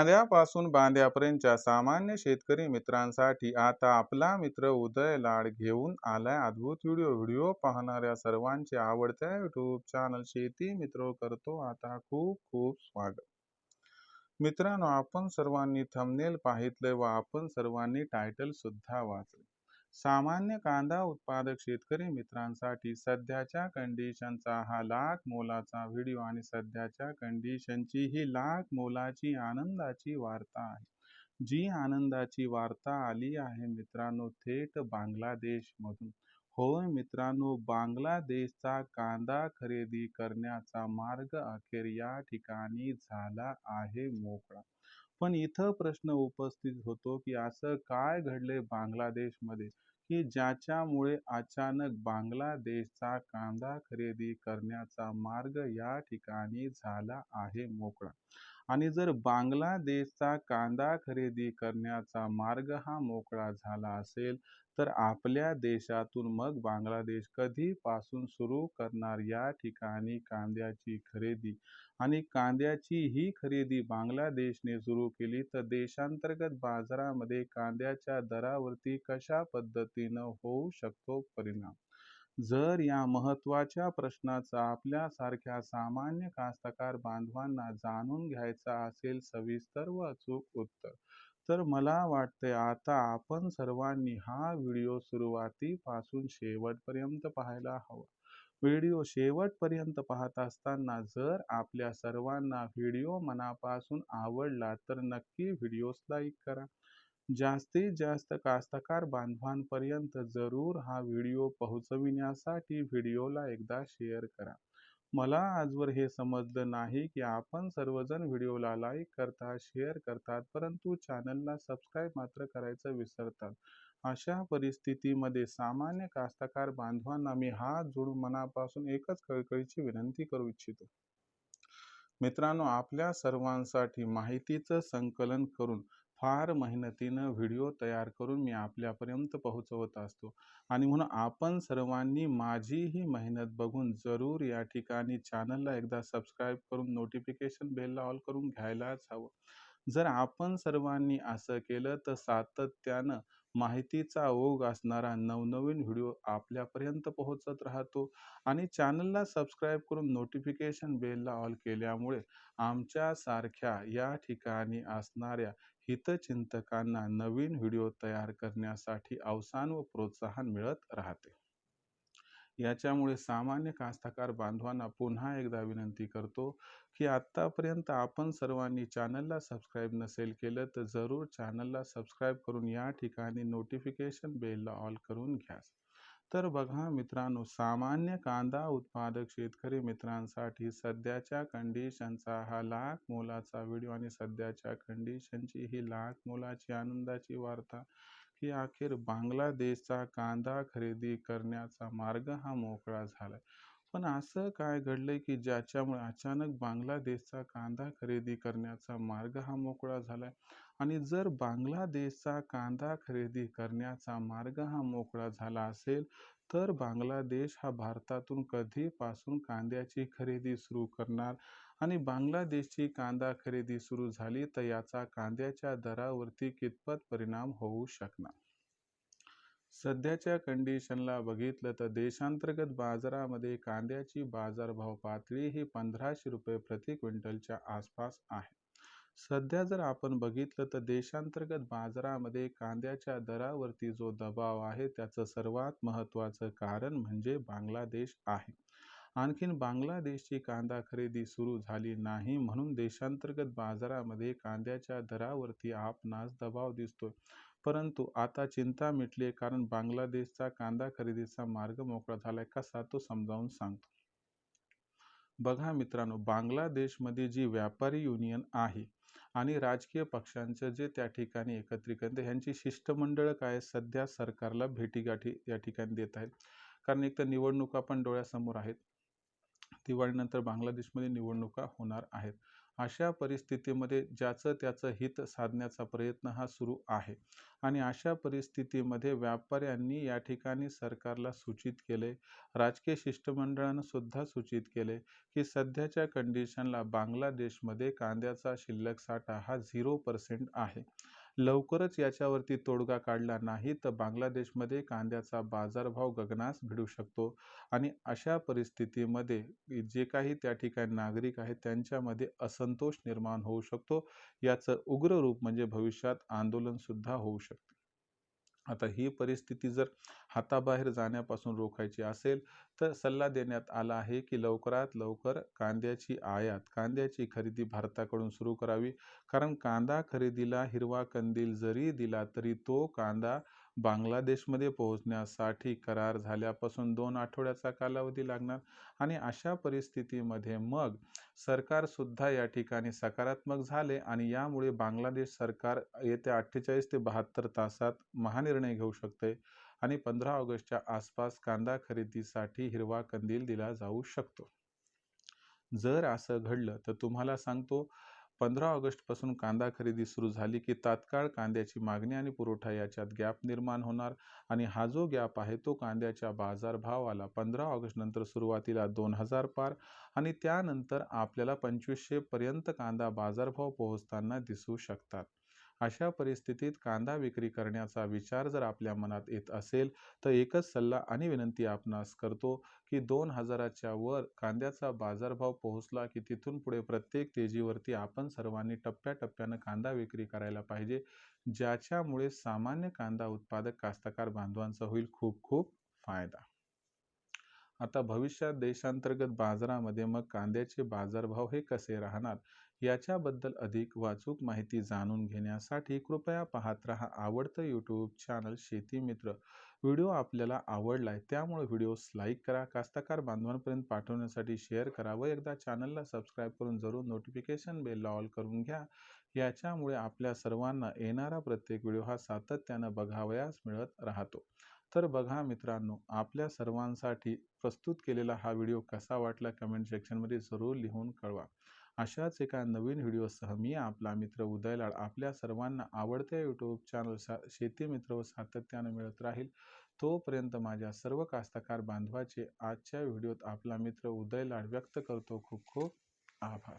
बांध्यापासून बांध्यापर्यंतच्या सामान्य शेतकरी मित्रांसाठी आता आपला मित्र उदय लाड घेऊन आलाय अद्भुत व्हिडिओ. व्हिडिओ पाहणाऱ्या सर्वांचे आवडत्या युट्यूब चॅनल शेती मित्र करतो. आता खूप खूप स्वागत. मित्रांनो आपण सर्वांनी थंबनेल पाहितले व आपण सर्वांनी टायटल सुद्धा वाचले सामान्य कांदा उत्पादक शेतकरी मित्रांसाठी सध्याच्या कंडिशनचा हा लाख मोलाचा व्हिडिओ आणि सध्याच्या कंडिशनची ही लाख मोलाची आनंदाची वार्ता आहे. जी आनंदाची वार्ता आली आहे मित्रांनो थेट बांगलादेशमधून. होय मित्रांनो बांगलादेशचा कांदा खरेदी करण्याचा मार्ग अखेर या ठिकाणी झाला आहे मोकळा. पण इथं प्रश्न उपस्थित होतो की असं काय घडले बांगलादेशमध्ये की ज्याच्यामुळे अचानक बांगलादेशचा कांदा खरेदी करण्याचा मार्ग या ठिकाणी झाला आहे मोकळा? आणि जर बांगलादेशचा कांदा खरेदी करण्याचा मार्ग हा मोकळा झाला असेल तर आपल्या देशातून मग बांगलादेश कधीपासून सुरू करणार या ठिकाणी कांद्याची खरेदी? आणि कांद्याची ही खरेदी बांगलादेशने सुरू केली तर देशांतर्गत बाजारामध्ये कांद्याच्या दरावरती कशा पद्धतीनं होऊ शकतो परिणाम? जर या महत्त्वाच्या प्रश्नाचा आपल्यासारख्या सामान्य कास्तकार बांधवांना जाणून घ्यायचा असेल सविस्तर व अचूक उत्तर. तर मला वाटते आता आपण सर्वांनी हा व्हिडिओ सुरुवातीपासून शेवटपर्यंत पाहायला हवा. व्हिडिओ शेवटपर्यंत पाहत असताना जर आपल्या सर्वांना व्हिडिओ मनापासून आवडला तर नक्की व्हिडिओस लाईक करा. जास्तीत जास्त कास्तकार बांधवांपर्यंत जरूर हा व्हिडिओ पोहोचविण्यासाठी व्हिडिओला एकदा शेअर करा. मला आजवर हे समजलं नाही की आपण सर्वजण व्हिडिओला लाईक करतात शेअर करतात परंतु चॅनलला सबस्क्राईब मात्र करायचं विसरतात. अशा परिस्थितीमध्ये सामान्य कास्तकार बांधवांना मी हात जोडून मनापासून एकच कळकळीची विनंती करू इच्छितो. मित्रांनो आपल्या सर्वांसाठी माहितीचं संकलन करून फार मेहनतीनं व्हिडिओ तयार करून मी आपल्यापर्यंत पोहोचवत असतो. आणि म्हणून आपण सर्वांनी माझी ही मेहनत बघून जरूर या ठिकाणी चॅनलला एकदा सबस्क्राईब करून नोटिफिकेशन बेलला ऑल करून घ्यायलाच हवं. जर आपण सर्वांनी असं केलं तर सातत्यानं माहितीचा ओघ असणारा नवनवीन व्हिडिओ आपल्यापर्यंत पोहोचत राहतो. आणि चॅनलला सबस्क्राईब करून नोटिफिकेशन बेलला ऑल केल्यामुळे आमच्यासारख्या या ठिकाणी असणाऱ्या हितचिंतकांना नवीन व्हिडिओ तयार करण्यासाठी अवसान व प्रोत्साहन मिळत राहते. याच्यामुळे सामान्य कास्तकार बांधवांना पुन्हा एकदा विनंती करतो की आत्तापर्यंत आपण सर्वांनी चॅनलला सबस्क्राईब नसेल केलं तर जरूर चॅनलला सबस्क्राईब करून या ठिकाणी नोटिफिकेशन बेलला ऑल करून घ्या. तर बघा मित्रांनो सामान्य कांदा उत्पादक शेतकरी मित्रांसाठी सध्याच्या कंडिशनचा हा लाख मोलाचा व्हिडिओ आणि सध्याच्या कंडिशनची ही लाख मोलाची आनंदाची वार्ता की अखेर बांगलादेशचा कांदा खरेदी करण्याचा मार्ग हा मोकळा झालाय. पण असं काय घडलंय की ज्याच्यामुळे अचानक बांगलादेशचा कांदा खरेदी करण्याचा मार्ग हा मोकळा झालाय? आणि जर बांगलादेशचा कांदा खरेदी करण्याचा मार्ग हा मोकळा झाला असेल तर बांगलादेश हा भारतातून कधीपासून कांद्याची खरेदी सुरू करणार? आणि बांगलादेशची कांदा खरेदी सुरू झाली तर याचा कांद्याच्या दरावरती कितपत परिणाम होऊ शकणार? सध्याच्या कंडिशनला बघितलं तर देशांतर्गत बाजारामध्ये कांद्याची बाजारभाव पातळी ही पंधराशे रुपये प्रति क्विंटलच्या आसपास आहे. सध्या जर आपण बघितलं तर देशांतर्गत बाजारामध्ये कांद्याच्या दरावरती जो दबाव आहे त्याचं सर्वात महत्त्वाचं कारण म्हणजे बांगलादेश आहे. आणखीन बांगलादेशची कांदा खरेदी सुरू झाली नाही म्हणून देशांतर्गत बाजारामध्ये कांद्याच्या दरावरती आपणास दबाव दिसतोय. परंतु आता चिंता मिटली कारण बांगलादेशचा कांदा खरेदीचा मार्ग मोकळा झालाय कसा तो समजावून सांगतो. बघा मित्रांनो बांगलादेशमध्ये जी व्यापारी युनियन आहे आणि राजकीय पक्षांचं जे त्या ठिकाणी एकत्रीकरण ह्यांची शिष्टमंडळ काय सध्या सरकारला भेटीगाठी या ठिकाणी देत आहेत. कारण एक तर निवडणुका पण डोळ्यासमोर आहेत. दिवाळीनंतर बांगलादेशमध्ये निवडणुका होणार आहेत. अशा परिस्थितीमध्ये ज्याचं त्याचं हित साधण्याचा प्रयत्न हा सुरू आहे. आणि अशा परिस्थितीमध्ये व्यापाऱ्यांनी या ठिकाणी सरकारला सूचित केले राजकीय शिष्टमंडळानं सुद्धा सूचित केले की सध्याच्या कंडिशनला बांगलादेशमध्ये कांद्याचा शिल्लक साठा हा झिरो पर्सेंट आहे. लवकरच याच्यावरती तोडगा काढला नाही तर बांगलादेशमध्ये कांद्याचा बाजारभाव गगनास भिडू शकतो. आणि अशा परिस्थितीमध्ये जे काही त्या ठिकाणी नागरिक आहेत त्यांच्यामध्ये असंतोष निर्माण होऊ शकतो. याचं उग्र रूप म्हणजे भविष्यात आंदोलनसुद्धा होऊ शकते. आता ही परिस्थिती जर हाताबाहेर जाण्यापासून रोखायची असेल तर सल्ला देण्यात आला आहे की लवकरात लवकर कांद्याची आयात कांद्याची खरेदी भारताकडून सुरू करावी. कारण कांदा खरेदीला हिरवा कंदील जरी दिला तरी तो कांदा बांगलादेशमध्ये पोहोचण्यासाठी करार झाल्यापासून दोन आठवड्याचा कालावधी लागणार आणि अशा परिस्थितीमध्ये मग सरकारसुद्धा या ठिकाणी सकारात्मक झाले आणि यामुळे बांगलादेश सरकार येत्या अठ्ठेचाळीस ते बहात्तर तासात महानिर्णय घेऊ शकते आणि पंधरा ऑगस्टच्या आसपास कांदा खरेदीसाठी हिरवा कंदील दिला जाऊ शकतो. जर असं घडलं तर तुम्हाला सांगतो पंधरा ऑगस्टपासून कांदा खरेदी सुरू झाली की तात्काळ कांद्याची मागणी आणि पुरवठा याच्यात गॅप निर्माण होणार आणि हा जो गॅप आहे तो कांद्याच्या बाजारभावाला पंधरा ऑगस्टनंतर सुरुवातीला दोन हजार पार आणि त्यानंतर आपल्याला पंचवीसशेपर्यंत कांदा बाजारभाव पोहोचताना दिसू शकतात. अशा परिस्थितीत कांदा विक्री करण्याचा विचार जर आपल्या मनात येत असेल तर एकच सल्ला आणि विनंती आपणास करतो की दोन हजाराच्या वर कांद्याचा बाजारभाव पोहोचला की तिथून पुढे प्रत्येक तेजीवरती आपण सर्वांनी टप्प्याटप्प्यानं कांदा विक्री करायला पाहिजे ज्याच्यामुळे सामान्य कांदा उत्पादक कास्तकार बांधवांचा होईल खूप खूप फायदा. आता भविष्यात देशांतर्गत बाजारामध्ये मग कांद्याचे बाजारभाव हे कसे राहणार? याच्याबद्दल अधिक वाचूक माहिती जाणून घेण्यासाठी कृपया पाहत राहा आवडतं यूट्यूब चॅनल शेती मित्र. व्हिडिओ आपल्याला आवडला आहे त्यामुळे व्हिडिओस लाईक करा कास्तकार बांधवांपर्यंत पाठवण्यासाठी शेअर करा व एकदा चॅनलला सबस्क्राईब करून जरूर नोटिफिकेशन बेलला ऑल करून घ्या. याच्यामुळे आपल्या सर्वांना येणारा प्रत्येक व्हिडिओ हा सातत्यानं बघावयास मिळत राहतो. तर बघा मित्रांनो आपल्या सर्वांसाठी प्रस्तुत केलेला हा व्हिडिओ कसा वाटला? कमेंट सेक्शनमध्ये जरूर लिहून कळवा. अशाच एका नवीन व्हिडिओसह मी आपला मित्र उदयलाड आपल्या सर्वांना आवडत्या यूट्यूब चॅनल सा शेती मित्र व सातत्यानं मिळत राहील. तोपर्यंत माझ्या सर्व कास्तकार बांधवाचे आजच्या व्हिडिओत आपला मित्र उदयलाड व्यक्त करतो. खूप खूप आभार.